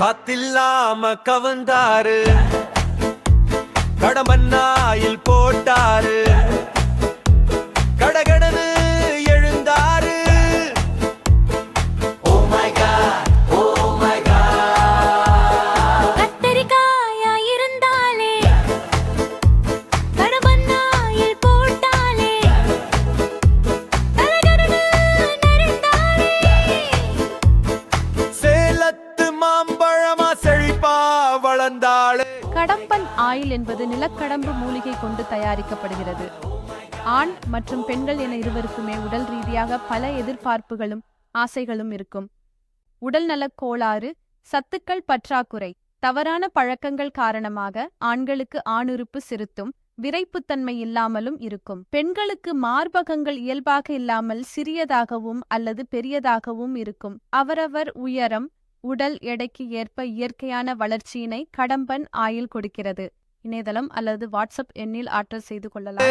காத்தில்லாம கவந்தாரு. கடம்பன்னாயில் வளர்ந்தாளே. Kadamban oil என்பது நிலக்கடம்பு மூலிகை கொண்டு தயாரிக்கப்படுகிறது. ஆண் மற்றும் பெண்கள் என இருவருக்குமே உடல் ரீதியாக பல எதிர்பார்ப்புகளும் ஆசைகளும் இருக்கும். உடல் நலக் கோளாறு சத்துக்கள் பற்றாக்குறை தவறான பழக்கங்கள் காரணமாக ஆண்களுக்கு ஆணுறுப்பு சிறுத்தும் விரைப்புத்தன்மை இல்லாமலும் இருக்கும். பெண்களுக்கு மார்பகங்கள் இயல்பாக இல்லாமல் சிறியதாகவும் அல்லது பெரியதாகவும் இருக்கும். அவரவர் உயரம் உடல் எடைக்கு ஏற்ப இயற்கையான வளர்ச்சியினை கடம்பன் ஆயில் கொடுக்கிறது. இணையதளம் அல்லது வாட்ஸ்அப் எண்ணில் ஆற்றல் செய்து கொள்ளலாம்.